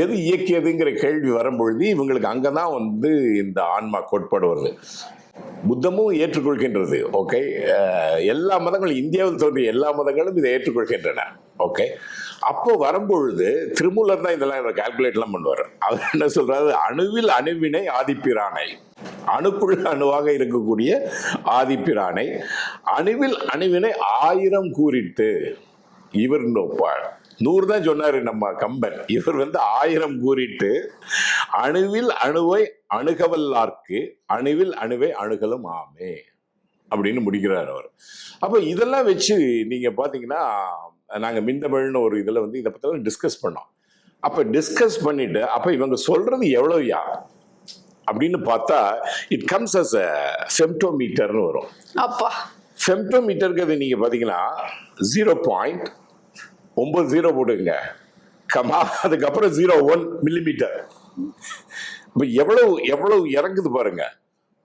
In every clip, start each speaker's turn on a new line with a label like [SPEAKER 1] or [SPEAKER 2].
[SPEAKER 1] எது இயக்கியதுங்கிற கேள்வி வரும்பொழுது இவங்களுக்கு அங்கே தான் வந்து இந்த ஆன்மா கோட்பாடு வருது. புத்தமும் ஏற்றுக்கொள்கின்றது ஓகே எல்லா மதங்களும் இந்தியாவில் தோன்றிய எல்லா மதங்களும் இதை ஏற்றுக்கொள்கின்றன ஓகே அப்போ வரும்பொழுது திருமூலர் தான் இதெல்லாம் கால்குலேட்லாம் பண்ணுவார். அவர் என்ன சொல்றாரு? அணுவில் அணுவினை ஆதிப்பிரானை. அணுக்குள்ள அணுவாக இருக்கக்கூடிய ஆதிப்பிரானை. அணுவில் அணுவினை ஆயிரம் கூறிட்டு இவர் நோப்பாள் நூறு தான் சொன்னாரு நம்ம கம்பன். இவர் வந்து ஆயிரம் கூறிட்டு அணுவில் அணுவை அணுகவல்லார்க்கு அணுவில் அணுவை அணுகலும் ஆமே அப்படின்னு முடிக்கிறார் அவர். அப்போ இதெல்லாம் வச்சு நீங்க பாத்தீங்கன்னா நாங்க மின்தமிழ்னு ஒரு இதுல வந்து இதை பத்தி டிஸ்கஸ் பண்ணோம். அப்ப டிஸ்கஸ் பண்ணிட்டு அப்ப இவங்க சொல்றது எவ்வளவுயா? அப்படின்னு பார்த்தா இட் கம்ஸ் அஸ் அ ஃபெம்டோமீட்டர்னு வரும்.
[SPEAKER 2] அப்பா.
[SPEAKER 1] ஃபெம்டோமீட்டருக்கு நீங்க பாத்தீங்கன்னா ஜீரோ பாயிண்ட் ஒன்பது ஜீரோ போட்டுங்க கமா அதுக்கப்புறம் ஜீரோ ஒன் மில்லிமீட்டர் இப்போ எவ்வளவு எவ்வளவு இறங்குது பாருங்க.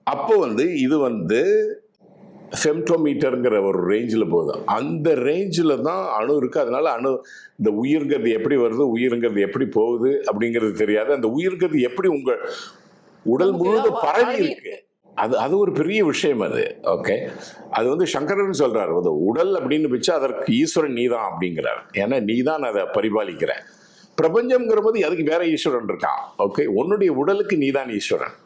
[SPEAKER 1] அப்போ வந்து இது வந்து ஃபெம்டோமீட்டருங்கிற ஒரு ரேஞ்சில் போகுது. அந்த ரேஞ்சில் தான் அணு இருக்குது அதனால அணு இந்த உயிர்ங்கிறது எப்படி வருது உயிர்ங்கிறது எப்படி போகுது அப்படிங்கிறது தெரியாது. அந்த உயிர்ங்கிறது எப்படி உங்கள் உடல் முழுவதும் பரவி இருக்கு? அது அது ஒரு பெரிய விஷயம் அது. ஓகே அது வந்து சங்கரன் சொல்றாரு அது உடல் அப்படின்னு வச்சு அதற்கு ஈஸ்வரன் நீதான் அப்படிங்கிறார். ஏன்னா நீதான் அதை பரிபாலிக்கிற. பிரபஞ்சம்ங்கிற போது அதுக்கு வேற ஈஸ்வரன் இருக்கான். ஓகே உன்னுடைய உடலுக்கு நீதான் ஈஸ்வரன்.